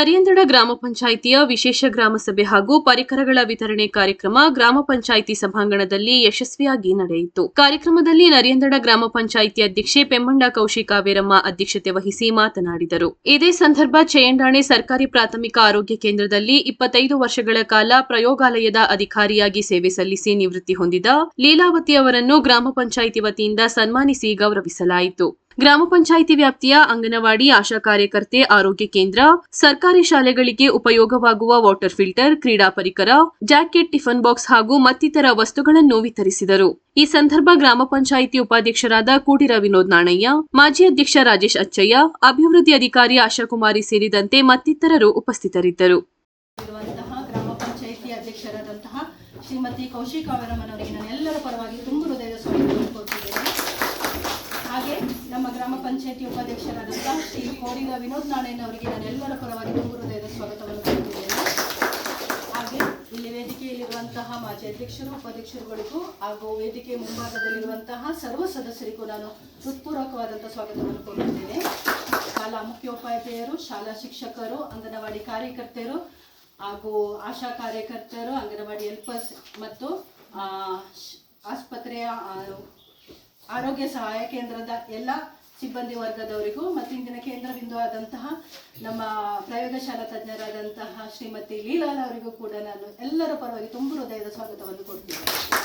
ನರಿಯಂದಡ ಗ್ರಾಮ ಪಂಚಾಯಿತಿಯ ವಿಶೇಷ ಗ್ರಾಮ ಸಭೆ ಹಾಗೂ ಪರಿಕರಗಳ ವಿತರಣೆ ಕಾರ್ಯಕ್ರಮ ಗ್ರಾಮ ಪಂಚಾಯಿತಿ ಸಭಾಂಗಣದಲ್ಲಿ ಯಶಸ್ವಿಯಾಗಿ ನಡೆಯಿತು. ಕಾರ್ಯಕ್ರಮದಲ್ಲಿ ನರಿಯಂದಡ ಗ್ರಾಮ ಪಂಚಾಯಿತಿ ಅಧ್ಯಕ್ಷೆ ಪೆಮ್ಮಂಡ ಕೌಶಿಕ ವೀರಮ್ಮ ಅಧ್ಯಕ್ಷತೆ ವಹಿಸಿ ಮಾತನಾಡಿದರು. ಇದೇ ಸಂದರ್ಭ ಚೇಂಡಾಣೆ ಸರ್ಕಾರಿ ಪ್ರಾಥಮಿಕ ಆರೋಗ್ಯ ಕೇಂದ್ರದಲ್ಲಿ ಇಪ್ಪತ್ತೈದು ವರ್ಷಗಳ ಕಾಲ ಪ್ರಯೋಗಾಲಯದ ಅಧಿಕಾರಿಯಾಗಿ ಸೇವೆ ಸಲ್ಲಿಸಿ ನಿವೃತ್ತಿ ಹೊಂದಿದ ಲೀಲಾವತಿ ಅವರನ್ನು ಗ್ರಾಮ ಪಂಚಾಯಿತಿ ವತಿಯಿಂದ ಸನ್ಮಾನಿಸಿ ಗೌರವಿಸಲಾಯಿತು. ಗ್ರಾಮ ಪಂಚಾಯಿತಿ ವ್ಯಾಪ್ತಿಯ ಅಂಗನವಾಡಿ ಆಶಾ ಕಾರ್ಯಕರ್ತೆ ಆರೋಗ್ಯ ಕೇಂದ್ರ, ಸರ್ಕಾರಿ ಶಾಲೆಗಳಿಗೆ ಉಪಯೋಗವಾಗುವ ವಾಟರ್ ಫಿಲ್ಟರ್, ಕ್ರೀಡಾ ಪರಿಕರ, ಜಾಕೆಟ್, ಟಿಫನ್ ಬಾಕ್ಸ್ ಹಾಗೂ ಮತ್ತಿತರ ವಸ್ತುಗಳನ್ನು ವಿತರಿಸಿದರು. ಈ ಸಂದರ್ಭ ಗ್ರಾಮ ಪಂಚಾಯಿತಿ ಉಪಾಧ್ಯಕ್ಷರಾದ ಕೂಡಿರ ವಿನೋದ್ ನಾಣಯ್ಯ, ಮಾಜಿ ಅಧ್ಯಕ್ಷ ರಾಜೇಶ್ ಅಚ್ಚಯ್ಯ, ಅಭಿವೃದ್ಧಿ ಅಧಿಕಾರಿ ಆಶಾಕುಮಾರಿ ಸೇರಿದಂತೆ ಮತ್ತಿತರರು ಉಪಸ್ಥಿತರಿದ್ದರು. ಶ್ರೀಮತಿ ಕೌಶಿಕ ಅವರಮ್ಮನವರಿಗೆ ನಾನು ಎಲ್ಲರ ಪರವಾಗಿ ತುಂಬ ಹೃದಯದ ಸ್ವಾಗತವನ್ನು ಕೊಡ್ತಿದ್ದೇನೆ ಹಾಗೆ ನಮ್ಮ ಗ್ರಾಮ ಪಂಚಾಯತಿ ಉಪಾಧ್ಯಕ್ಷರಾದಂತಹ ಶ್ರೀ ಕೋಡಿಗ ವಿನೋದ್ ನಾರಾಯಣ ನಾನು ಎಲ್ಲರ ಪರವಾಗಿ ತುಂಬ ಹೃದಯದ ಸ್ವಾಗತವನ್ನು ಕೊಡ್ತಿದ್ದೇನೆ ಹಾಗೆ ಇಲ್ಲಿ ವೇದಿಕೆಯಲ್ಲಿರುವಂತಹ ಮಾಜಿ ಅಧ್ಯಕ್ಷರು, ಉಪಾಧ್ಯಕ್ಷರುಗಳಿಗೂ ಹಾಗೂ ವೇದಿಕೆ ಮುಂಭಾಗದಲ್ಲಿರುವಂತಹ ಸರ್ವ ಸದಸ್ಯರಿಗೂ ನಾನು ಹೃತ್ಪೂರ್ವಕವಾದಂತಹ ಸ್ವಾಗತವನ್ನು ಕೊಡುತ್ತೇನೆ ಶಾಲಾ ಮುಖ್ಯೋಪಾಧ್ಯಾಯರು, ಶಾಲಾ ಶಿಕ್ಷಕರು, ಅಂಗನವಾಡಿ ಕಾರ್ಯಕರ್ತೆಯರು ಹಾಗೂ ಆಶಾ ಕಾರ್ಯಕರ್ತರು ಅಂಗನವಾಡಿ ಹೆಲ್ಪರ್ಸ್ ಮತ್ತು ಆಸ್ಪತ್ರೆಯ ಆರೋಗ್ಯ ಸಹಾಯ ಕೇಂದ್ರದ ಎಲ್ಲ ಸಿಬ್ಬಂದಿ ವರ್ಗದವರಿಗೂ ಮತ್ತು ಇಂದಿನ ಕೇಂದ್ರ ಬಿಂದು ಆದಂತಹ ನಮ್ಮ ಪ್ರಯೋಗಶಾಲಾ ತಜ್ಞರಾದಂತಹ ಶ್ರೀಮತಿ ಲೀಲಾಲ ಅವರಿಗೂ ಕೂಡ ನಾನು ಎಲ್ಲರ ಪರವಾಗಿ ತುಂಬ ಹೃದಯದ ಸ್ವಾಗತವನ್ನು ಕೊಡ್ತೀನಿ.